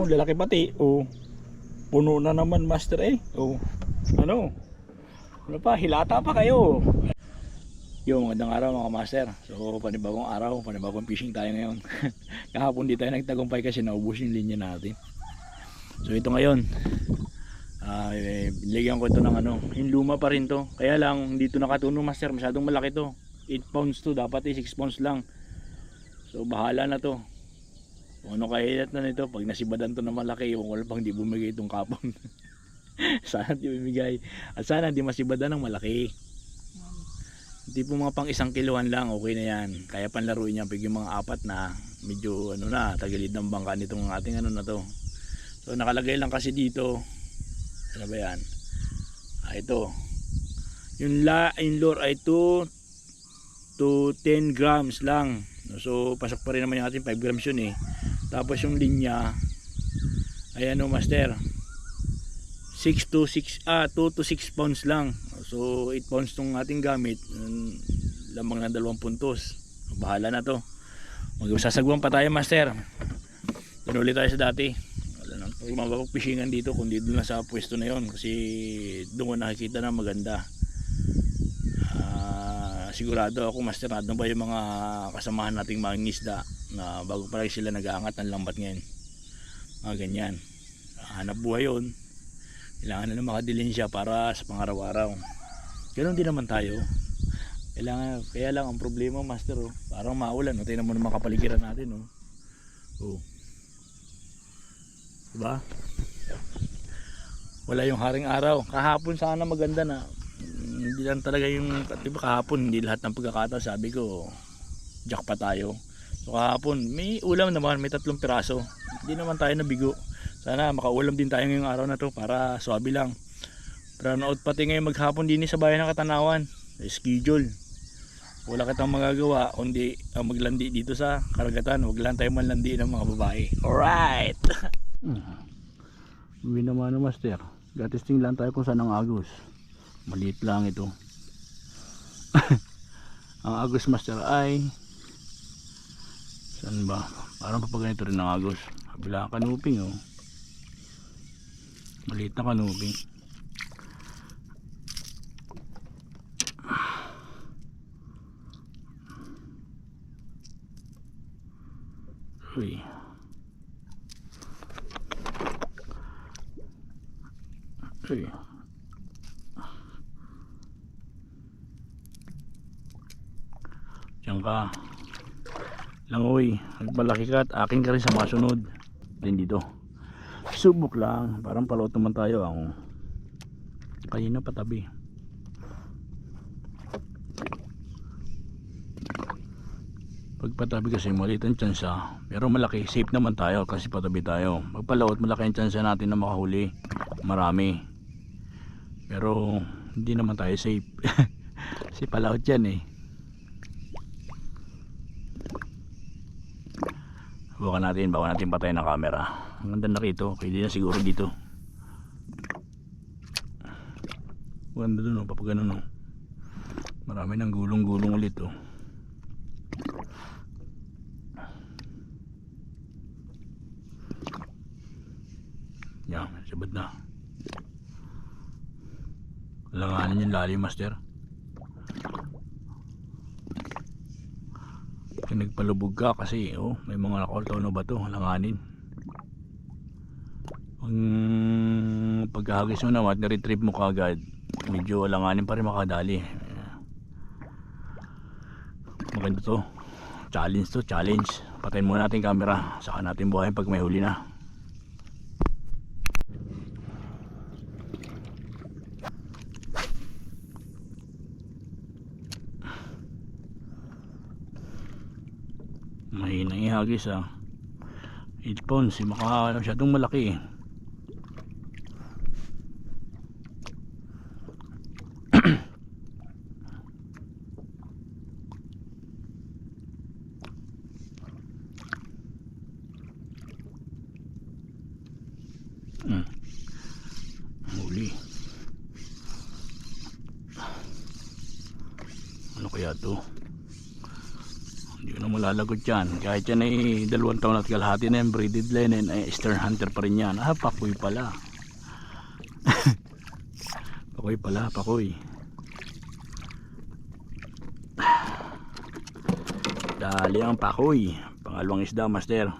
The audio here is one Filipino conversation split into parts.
Oh, lalaki pati. Oh. Puno na naman master eh. Oh. Ano? Ano pa? Hilata pa kayo. Yung magandang araw mga master. So panibagong araw, panibagong fishing tayo ngayon. Kahapon di tayo nagtagumpay kasi naubos yung linya natin. So ito ngayon. Ah, eh, binigyan ko ito ng ano, yung luma pa rin to. Kaya lang dito nakatuno master, masyadong malaki to. 8 pounds to, dapat eh 6 pounds lang. So bahala na to. Kung ano kahilat na nito, pag nasibadan to na malaki, yung wala pang di bumigay itong kapon. sana di bumigay. At sana di masibadan ng malaki. Hindi po mga pang isang kiluhan lang, okay na yan. Kaya panlaruin niya pag yung mga apat na medyo ano na, tagilid ng bangka nitong ating ano na to. So nakalagay lang kasi dito, ano ba yan? Ah, ito. Yung, la, yung lure ay 2 to 10 grams lang. So pasok pa rin naman yung ating 5 grams yun eh. Tapos yung linya ay ano master 6 to 6 ah 2 to 6 pounds lang. So 8 pounds tong ating gamit. Lamang na dalawang puntos. Bahala na to. Magsasagwan pa tayo master. Pinuli tayo sa dati. Wala nang mapapagpishingan dito kundi doon na sa pwesto na yon kasi doon ko nakikita na maganda. Ah, sigurado ako master na ba yung mga kasamahan nating mga isda na bago pa lang sila nag-aangat ng lambat ngayon. Mga ganyan. Hanap buhay yun. Kailangan na makadilin siya para sa pangaraw-araw. Ganon din naman tayo. Kailangan, kaya lang ang problema master oh, parang maulan. Oh. Tingnan mo naman kapaligiran natin oh. Oh. Diba? Wala yung haring araw. Kahapon sana maganda na. Hindi lang talaga yung, diba kahapon, hindi lahat ng pagkakataon sabi ko, jack pa tayo. So kahapon, may ulam naman, may tatlong piraso. Hindi naman tayo nabigo. Sana makaulam din tayo ngayong araw na to para swabe lang. Pero nood pati ngayon maghapon din sa bayan ng Katanawan. Schedule. Wala kitang magagawa kundi ang maglandi dito sa karagatan. Huwag lang tayo manlandi ng mga babae. Alright! Uwi naman na master. Gatisting lang tayo kung saan ang agos. Maliit lang ito. ang agos master ay saan ba? Parang papaganito rin ang agos. Kabila kanuping oh. Maliit na kanuping. Uy. Uy. Diyan ka. Langoy. Nagmalaki ka at akin ka rin sa masunod. Din dito. Subok lang. Parang palot naman tayo. Ang kanina patabi. Pagpatabi kasi maliit ang tsansa. Pero malaki. Safe naman tayo kasi patabi tayo. Pagpalaot malaki ang tsansa natin na makahuli. Marami. Pero hindi naman tayo safe. kasi palaot yan eh. Bukan natin, baka natin patayin ng camera. Ang ganda na rito, pwede na siguro dito. Ganda dun, oh, papagano no. Marami ng gulong-gulong ulit oh. Yan, sabad na. Langanin yung lalim, master. Kung nagpalubog ka kasi oh, may mga nakoltaw na bato, langanin. Ang pagkahagis mo naman at na-retrieve mo kagad, medyo langanin pa rin makadali. Maganda to. Challenge to, challenge. Patayin muna natin camera, saka natin buhayin pag may huli na. Ihagis ah. 8 pounds, eh, maka masyadong malaki eh. Hmm. Huli. Ano kaya to? Hindi ko na malalagot yan. Kahit yan ay dalawang taon at kalahati na yan, breeded linen, ay Eastern Hunter pa rin yan. Ah, pakoy pala. pakoy pala, pakoy. Dali ang pakoy. Pangalawang isda, master.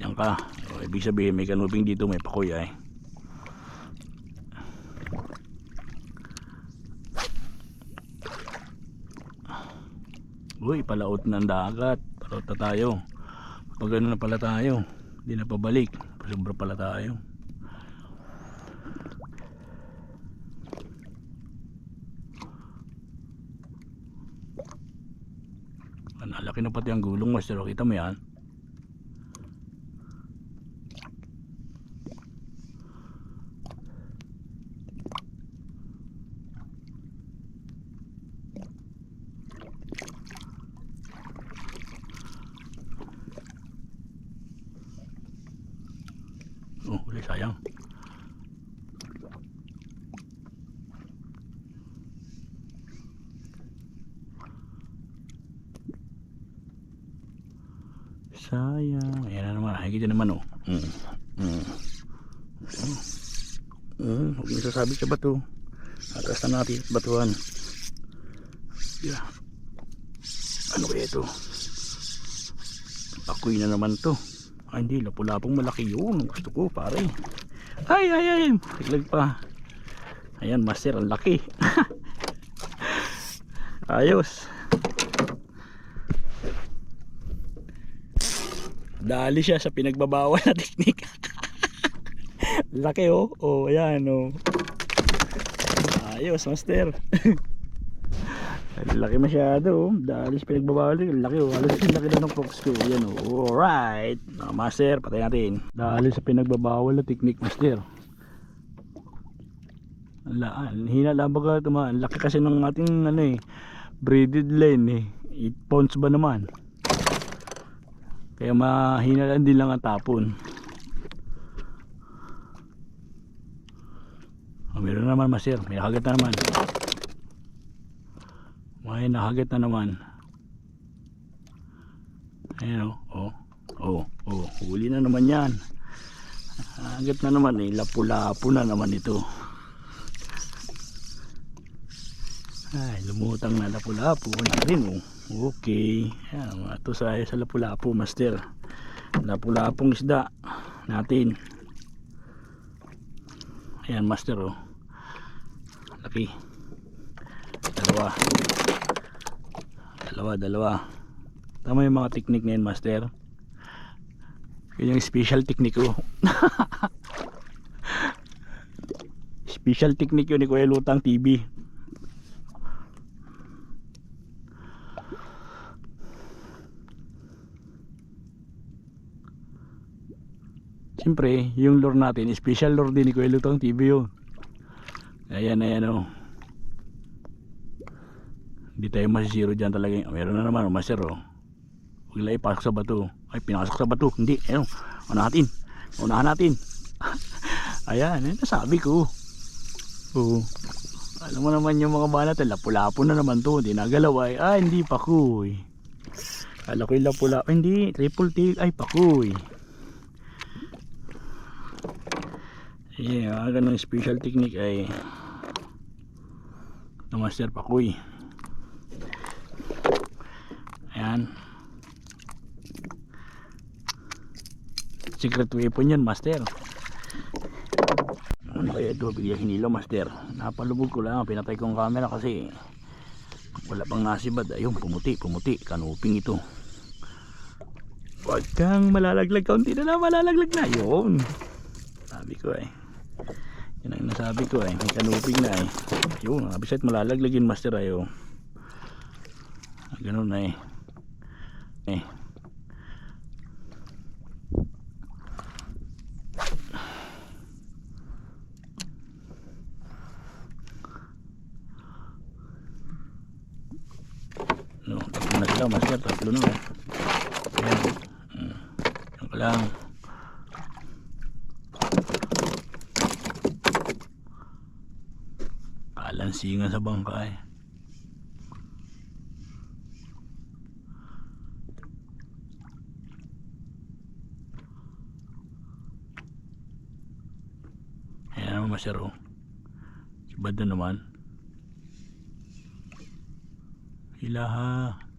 Yan ka. O, ibig sabihin, may kanubing dito, may pakoy ay. Uy, palaot ng dagat. Palaot na tayo. Pag ano na pala tayo, hindi na pabalik. Sobra pala tayo. Ang laki na pati ang gulong, master. Kita mo yan? Oh, huli sayang. Sayang. Ayan na naman. Higit na naman oh. Mm. Mm. Mm. Sasabi sa bato. Atas na natin at batuhan. Yeah. Ano kaya ito? Ako'y na naman to. Ay hindi, lapu-lapong malaki yun. Gusto ko pare. Ay, ay, ay. Tiglag pa. Ayan, master, ang laki. Ayos. Dali siya sa pinagbabawal na teknik. laki oh. Oh, ayan oh. Ayos, master. Laki masyado oh. Dali sa pinagbabawal. Ang laki oh. Halos laki na ng fox ko. Yan oh. Alright. Mga master, patay natin. Dali sa pinagbabawal na teknik, master. Ang la- ang hina lang baga tuma. Ang laki kasi ng ating ano eh. Braided line eh. 8 pounds ba naman? Kaya mahina lang din lang ang tapon. Oh, meron na naman master. May nakagat na naman. May nakagat na naman. Ayan o. Oh. Oh. Oh. Huli na naman yan. Nakagat na naman eh. Lapu-lapu na naman ito. Ay, lumutang na lapu-lapu. Wala rin oh. Okay. Ayan, mga to sa, sa lapu-lapu, master. Lapu-lapong isda natin. Ayan, master oh. Laki. Dalawa. Dalawa, dalawa. Tama yung mga technique na master. Yun yung special technique ko. special technique yun ni Kuya Lutang TV. Siyempre, yung lure natin, special lure din ni Kuya Lutang TV yun. Ayan, ayan o. Hindi tayo masisiro dyan talaga. Meron na naman, o. Huwag lang ipasok sa bato. Ay, pinasok sa bato. Hindi, ayun. Unahan natin. Unahan natin. ayan, eh, nasabi ko. Oo. Alam mo naman yung mga banat, lapu-lapo na naman to. Hindi nagalaw ay. Ah, hindi pa ko eh. Kala ko yung lapu-lapo. Hindi, triple tail. Ay, pakoy. Yeah, ganun special technique ay na master pakoy. Ayan. Secret weapon yan, master. Ano kaya ito? Bigla hinilo, master. Napalubog ko lang. Pinatay ko ang camera kasi wala pang nasibad. Ayun, pumuti, pumuti. Kanuping ito. Huwag kang malalaglag. Kaunti na lang malalaglag na. Yun. Sabi ko eh. Nasabi ko eh. May kanuping na eh. Yun, abisit malalaglagin master ayo. Ganun na eh. Eh. lansingan sa bangka eh. Ayan naman masero. Ibad na naman. Ilaha. Ilaha.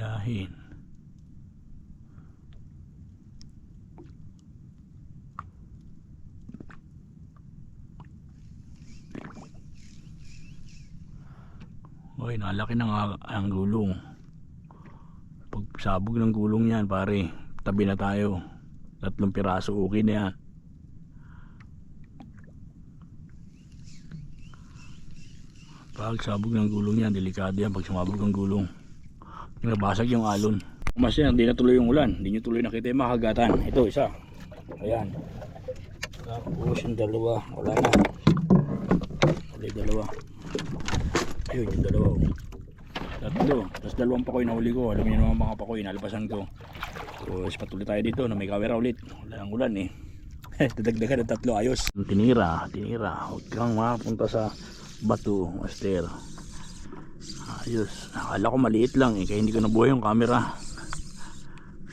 Hilahin. Uy, nalaki ng ang, gulong. Pag sabog ng gulong yan, pare, tabi na tayo. Tatlong piraso, okay na yan. Pag sabog ng gulong yan, delikado yan pag sumabog ang gulong. Nabasag yung alon. Mas yan, hindi na tuloy yung ulan. Hindi nyo tuloy nakita yung makagatan. Ito, isa. Ayan. Tapos yung dalawa, wala na. Wala yung dalawa. Ayun, yung dalawa. oh. Tatlo. Tapos dalawang pakoy na huli ko. Alam niyo naman mga pakoy, nalabasan ko. Tapos patuloy tayo dito na may camera ulit. Wala ang ulan eh. Dadagdagan ng tatlo, ayos. Tinira, tinira. Huwag kang mapunta sa bato, master. Ayos. Akala ko maliit lang eh, kaya hindi ko nabuhay yung camera.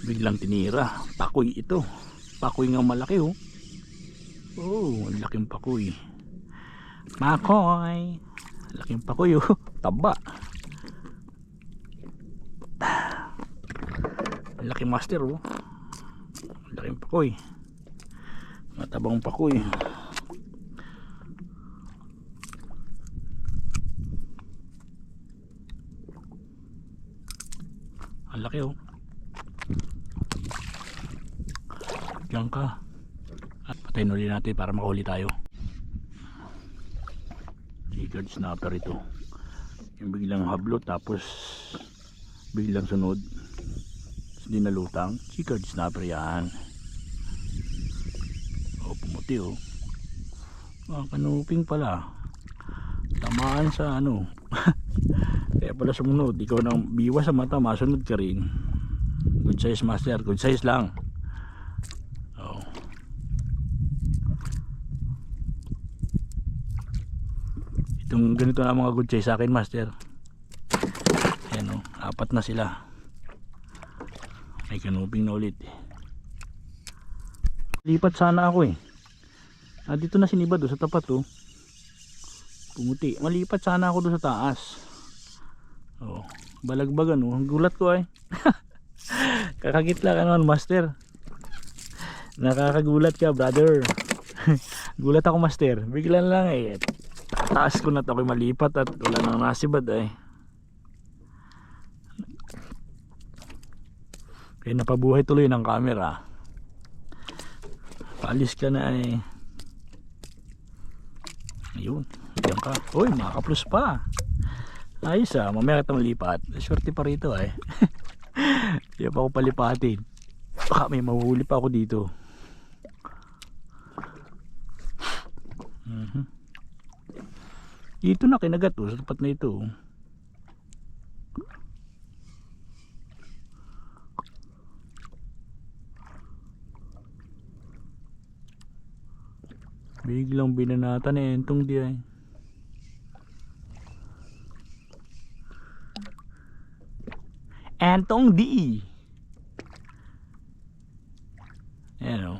Biglang tinira. Pakoy ito. Pakoy nga malaki oh. Oh, ang laking pakoy. Makoy. Laking pakoy oh. Taba. Laking master oh. Laking pakoy. Matabang pakoy. Ang laki oh. Diyan ka. At patayin ulit natin para makahuli tayo. Secret snapper ito. Yung biglang hablot tapos biglang sunod. Tapos di nalutang. Secret snapper yan. Oh, pumuti oh. Ah, kanuping pala. Tamaan sa ano. Kaya pala sumunod. Ikaw nang biwas sa mata, masunod ka rin. Good size master. Good size lang. Oh. Itong ganito na mga good size sa akin master. Ayan oh. Apat na sila. May kanuping na ulit. Lipat sana ako eh. Ah, dito na sinibad oh, sa tapat oh. Pumuti. Malipat sana ako doon sa taas. Oh, balagbagan oh. Gulat ko ay. Kakagitla ka naman, master. Nakakagulat ka, brother. Gulat ako, master. Biglan lang eh. Taas ko na to ako'y malipat at wala nang nasibad ay. Kaya napabuhay tuloy ng camera. Paalis ka na ay. Ayun. Diyan ka. Uy, makaka-plus pa. Ayos ah, mamaya kita malipat. Swerte pa rito eh. Hindi pa ako palipatin. Baka may mahuhuli pa ako dito. Mhm. Dito na kinagat oh, sa tapat na ito. oh. Biglang binanatan eh, entong di ay. Entong di. Ayan o.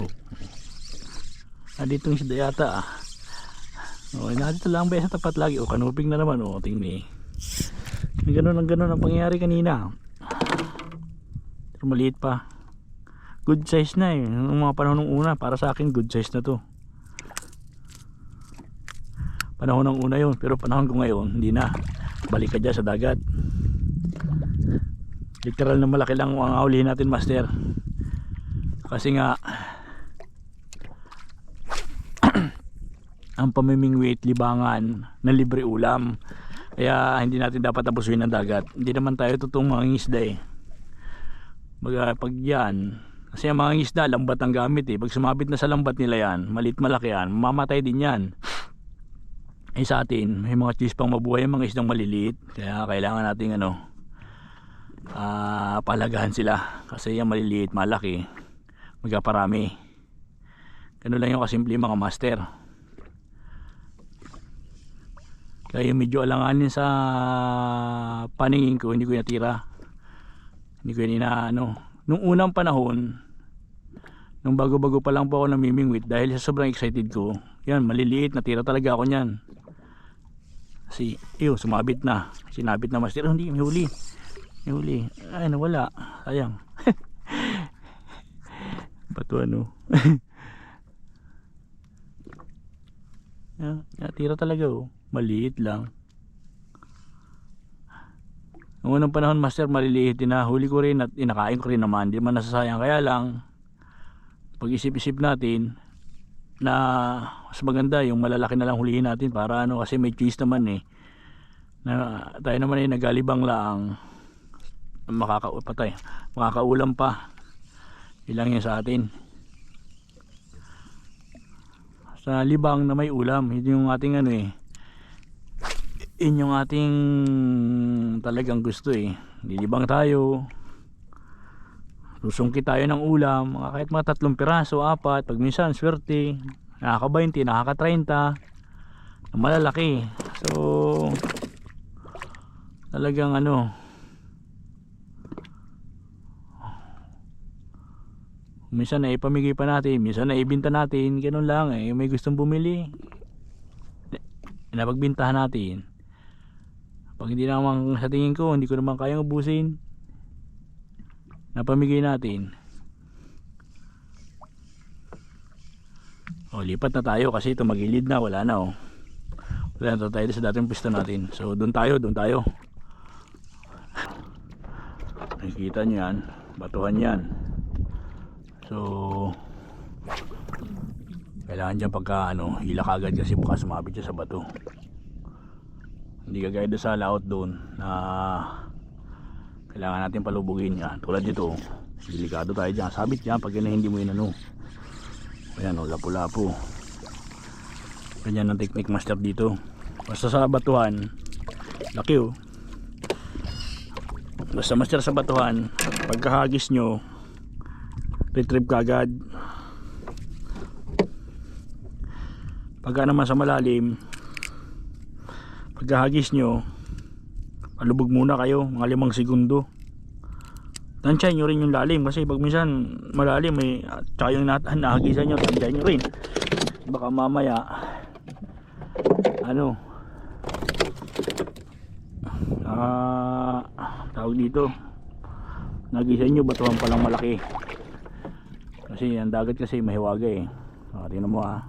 Oh. Ah, ditong isda yata ah. Oh, nandito lang ba sa tapat lagi? O, kanuping na naman o, tingni. Ganun ang ganun ang pangyayari kanina. Pero maliit pa. Good size na eh. Nung mga panahon ng una, para sa akin good size na to. Panahon ng una yun, pero panahon ko ngayon, hindi na. Balik ka dyan sa dagat. Literal na malaki lang ang aulihin natin, master. Kasi nga, ang pamimingwit, libangan, na libre ulam. Kaya hindi natin dapat abusuin ng dagat. Hindi naman tayo totoong mga isda eh. Baga, pag yan, kasi ang mga isda, lambat ang gamit eh. Pag sumabit na sa lambat nila yan, malit malaki yan, mamamatay din yan eh sa atin may mga cheese pang mabuhay mga isdang maliliit. Kaya kailangan natin ano uh, palagahan sila. Kasi yung maliliit malaki magkaparami. Ganun lang yung kasimple mga master. Kaya yung medyo alanganin sa paningin ko hindi ko natira. Hindi ko yun ano. Nung unang panahon nung bago bago pa lang po ako namimingwit dahil sa sobrang excited ko yan maliliit natira talaga ako nyan kasi, iyo, sumabit na. Sinabit na master, "Oh, hindi, may huli. May huli. Ay, nawala. Sayang. Bato ano. yan, natira talaga oh. Maliit lang. Noong unang panahon, master, maliliit din na. Huli ko rin at inakain ko rin naman. Hindi man nasasayang. Kaya lang, pag isip-isip natin, na mas maganda yung malalaki na lang hulihin natin para ano kasi may choice naman eh. Na tayo naman ay nagalibang lang makakaupatay makakaulam pa. Ilang yun sa atin. Sa libang na may ulam yun yung ating ano eh. Yun yung ating talagang gusto eh. Lilibang tayo susungkit tayo ng ulam mga kahit mga tatlong piraso, apat pag minsan swerte. Nakaka 20, nakaka 30 malalaki. So talagang ano minsan na ipamigay pa natin minsan na ibinta natin ganun lang eh may gustong bumili napagbintahan natin. Pag hindi naman sa tingin ko hindi ko naman kayang ubusin napamigay natin. O lipat na tayo kasi ito magilid na. Wala na oh. Wala na tayo sa dating pwesto natin. So doon tayo doon tayo. Nakikita nyo yan. Batuhan yan. So kailangan dyan pagka ano hila kagad kasi baka sumabit siya sa bato. Hindi kagaya doon sa laot doon na kailangan natin palubugin yan. Tulad dito delikado tayo dyan. Sabit yan pag yun hindi mo inano ayan o lapu lapu ganyan ang technique master dito. Basta sa batuhan laki o basta master sa batuhan pagkahagis nyo retrieve kagad pagka naman sa malalim pagkahagis nyo palubog muna kayo mga limang segundo. Tansyahin nyo rin yung lalim kasi pag minsan malalim may tsaka yung nahagisan nyo tansyahin nyo rin. Baka mamaya ano ah tawag dito nagisan nyo batuhan palang malaki. Kasi ang dagat kasi mahiwaga eh. O, tingnan mo ah.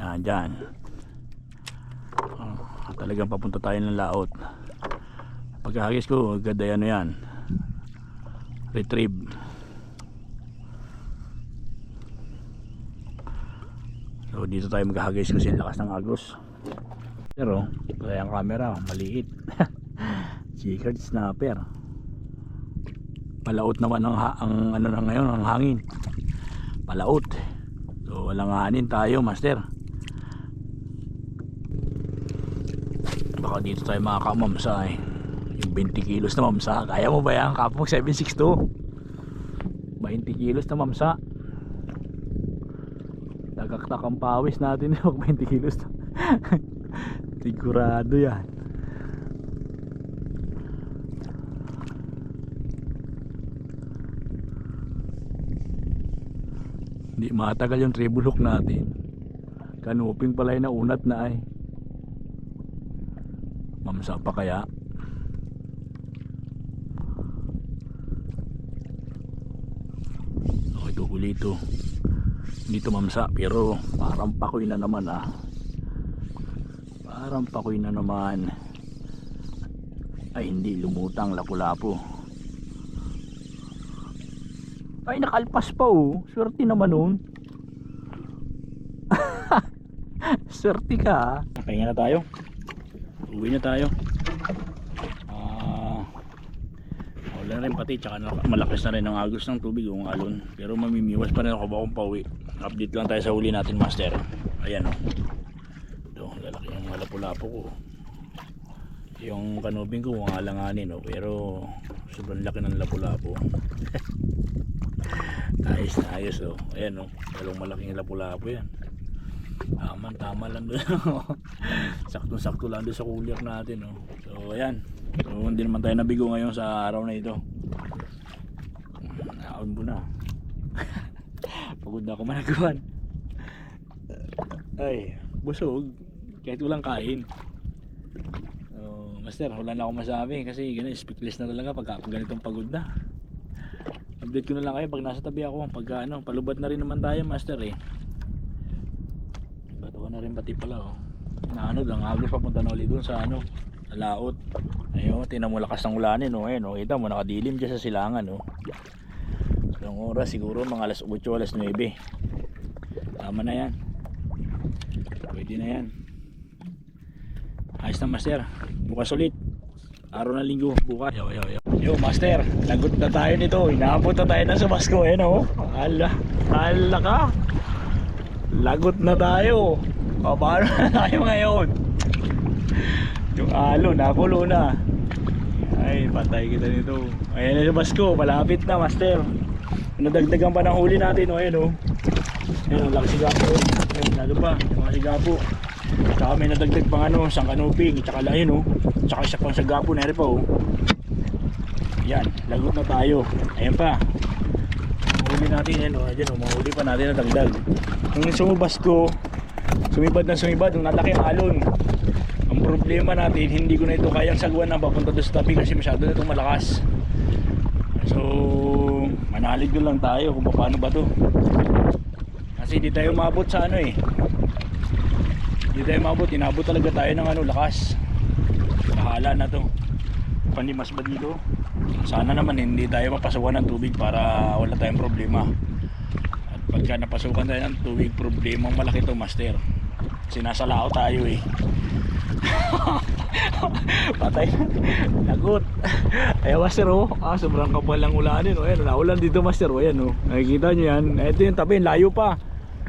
Yan dyan. Ah, talagang papunta tayo ng laot pagkahagis ko ganda ano yan. Retrieve. So dito tayo maghahagis kasi lakas ng agos pero kaya ang camera maliit. Secret snapper. Palaot naman ang, ang ano na ngayon ang hangin. Palaot. So walang hanin tayo master. Baka dito tayo makakamamsa eh 20 kilos na mamsa. Kaya mo ba yan kapag 762 20 kilos na mamsa. Nagaktak ang pawis natin. Pag 20 kilos. Na sigurado yan. Hindi matagal yung treble hook natin. Kanuping pala yung naunat na ay. Mamsa pa kaya okay ito huli ito hindi ito mamsa pero parang pakoy na naman ah. Parang pakoy na naman. Ay hindi lumutang lapu-lapu. Ay nakalpas pa oh. Swerte naman nun swerte ka ah. Na tayo. Uwi na tayo ah wala na rin pati tsaka malakas na rin ang agos ng tubig yung alon pero mamimiwas pa rin ako bakong pauwi update lang tayo sa huli natin master ayan o ito lalaki yung mga lapu-lapu ko yung kanubing ko alanganin o pero sobrang laki ng lapu-lapu ayos na ayos o ayan o dalawang malaking lapu-lapu yan Tama, tama lang doon. Sakto-sakto lang doon sa cooler natin. Oh. So, ayan. So, hindi naman tayo nabigo ngayon sa araw na ito. Naon mo na. Pagod na ako managawan. Ay, busog. Kahit walang kain. So, master, wala na akong masabi kasi ganun, speakless na talaga pag pag ganitong pagod na. Update ko na lang kayo pag nasa tabi ako. Pag ano, palubat na rin naman tayo, master eh. Bato na rin pati pala oh. Na ano lang, agos papunta na ulit dun sa ano, laot. Ayun, tinan mo lakas ng ulanin oh. Ayun oh, kita mo nakadilim dyan sa silangan oh. Ang oras siguro mga alas 8, alas 9. Tama na yan. Pwede na yan. Ayos na master. Bukas ulit. Araw na linggo. Bukas. Yo, yo, yo. Yo, master. Lagot na tayo nito. Inaabot na tayo ng sumasko. Ayan o. Ala. Ala ka. Lagot na tayo. O, paano na tayo ngayon? Yung alo, nakulo na. Ay, patay kita nito. Ayan na yung basko. Malapit na, master. Nadagdagan pa ng huli natin. O, ayan o. Ayan, ang laki sigapo. Ayan, lalo pa. Yung mga sigapo. Tsaka may nadagdag pang ano, sang kanuping. Tsaka la- ayun o. Tsaka isa pang sigapo na rin pa o. Yan, lagot na tayo. Ayan pa. Huli natin yan o. Ayan o, mahuli pa natin na dagdag. Nung sumubas ko, sumibad na sumibad, nung nalaki alon. Ang problema natin, hindi ko na ito kayang sagwan na papunta doon sa tabi kasi masyado na itong malakas. So, manalig doon lang tayo kung paano ba to. Kasi hindi tayo umabot sa ano eh. Hindi tayo umabot, inabot talaga tayo ng ano, lakas. Bahala na to. Panimas ba dito? Sana naman hindi tayo mapasukan ng tubig para wala tayong problema. At pagka napasukan tayo ng tubig, problema malaki to master. Sinasalao tayo eh. Patay. Lagot. Ayan master oh. Ah, sobrang kapal ng ulanin oh. Ayan, naulan dito master oh. Ayan oh. Nakikita nyo yan. Ito yung tabi, layo pa.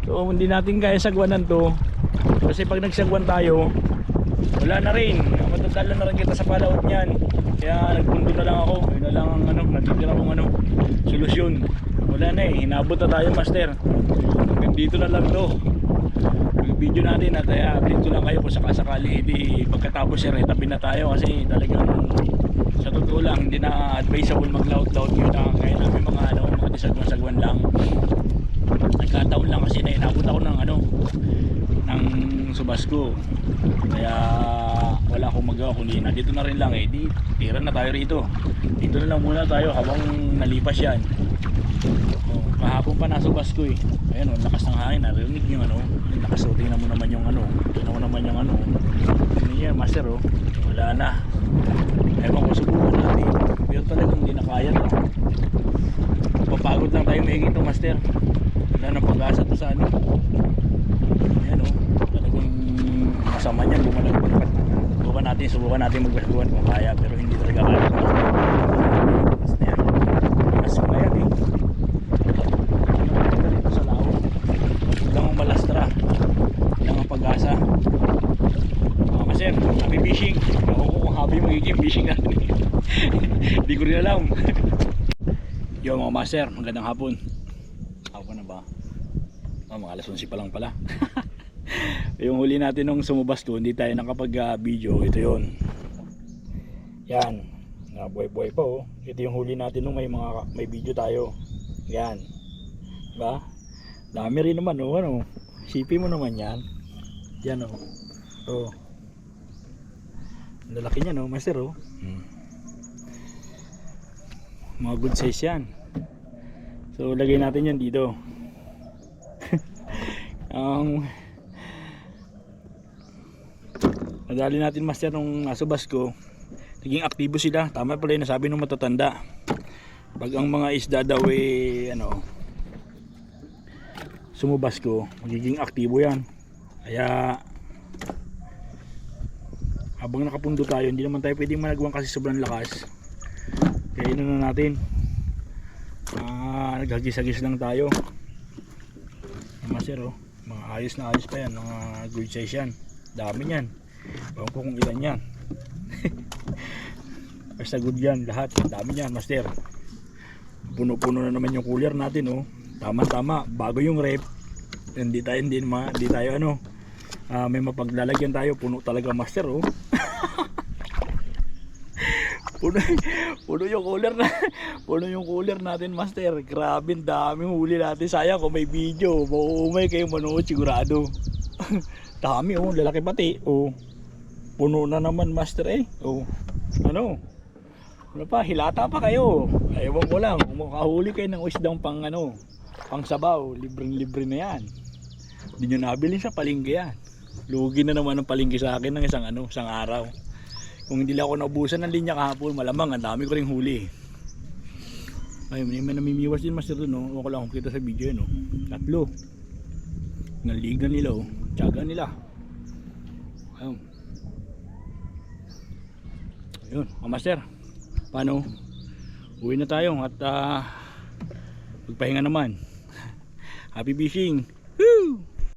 So hindi natin kaya sagwanan to. Kasi pag nagsagwan tayo, wala na rin. Matadala na rin kita sa palaot niyan. Kaya nagpundo na lang ako. Yun na lang ang ano, natitira kong ano, solusyon. Wala na eh. Hinabot na tayo master. Hanggang dito na lang to video natin at uh, update ko lang kayo kung sakasakali di pagkatapos siya retabi na tayo kasi talagang sa totoo lang hindi na advisable mag loud loud yun na kaya namin mga ano mga disagwan-sagwan lang nagkataon lang kasi na inabot ako ng ano ng subasco kaya wala akong magawa kundi na dito na rin lang eh di tira na tayo rito dito na lang muna tayo habang nalipas yan Oh, kahapon pa nasa bus eh. Ayun, oh, lakas ng hangin. Narinig yung ano. Lakas oh, tingnan mo naman yung ano. Tingnan mo naman yung ano. Ano yan, master oh. Wala na. Ewan ko, subukan natin. Pero talagang hindi na kaya to. Papagod lang tayo may ito, master. Wala nang pag-asa to sa ano. Ayan oh. Talagang masama niyan. Bumalag-balag. Subukan natin, subukan natin magbasbuhan kung kaya. Pero hindi talaga kaya. Basta yan. Mas ko na yan eh. Dito sa lao. Lang ang balastra. Lang ang pag-asa. Ako ko kung happy magiging fishing natin. Hindi ko rin alam. Yo mga master, magandang hapon. Hapon na ba? Oh, mga alas 11 pa lang pala. yung huli natin nung sumubas ko, hindi tayo nakapag-video. Ito yon. Yan. Na buhay-buhay pa oh. Ito yung huli natin nung may mga may video tayo. Yan. Diba? Dami rin naman oh, ano. Isipin mo naman yan. Yan oh. Oh. Lalaki niya no, master oh. Hmm. Mga good size yan. So lagay natin yan dito. Ang Nadali natin master nung nasa bus ko. Naging aktibo sila. Tama pala yung nasabi nung matatanda. Pag ang mga isda daw eh, ano, sumubas ko, magiging aktibo yan. Kaya, habang nakapundo tayo, hindi naman tayo pwedeng managwang kasi sobrang lakas. Kaya ino na natin. Ah, naghagis-hagis lang tayo. Mga sir, oh. Mga ayos na ayos pa yan. Mga good size yan. Dami yan. Ewan ko kung ilan yan. Basta good yan lahat. Dami yan, master. Puno-puno na naman yung cooler natin, oh. Tama-tama. Bago yung rep. Hindi tayo, hindi, ma, hindi tayo ano. ah, may mapaglalagyan tayo. Puno talaga master oh. Puno, puno yung cooler na. Puno yung cooler natin master. Grabe, daming huli natin. Sayang kung may video. Mauumay kayo manood sigurado. Dami oh, lalaki pati. Oh. Puno na naman master eh. Oh. Ano? Ano pa, hilata pa kayo. Ewan ko lang, kung makahuli kayo ng isdang pang ano, pang sabaw, libreng-libre na yan. Hindi nyo nabili sa palengke yan. Lugi na naman ang palengke sa akin ng isang ano, isang araw. Kung hindi lang ako naubusan ng linya kahapon, malamang ang dami ko ring huli. Ay, may, may namimiwas din master doon, no? Ewan ko lang kung kita sa video, no? Tatlo. Naligan nila, oh. Tiyaga nila. Ayun. Ayun, oh, master. Paano? Uwi na tayo at ah, magpahinga naman. Happy fishing! Woo!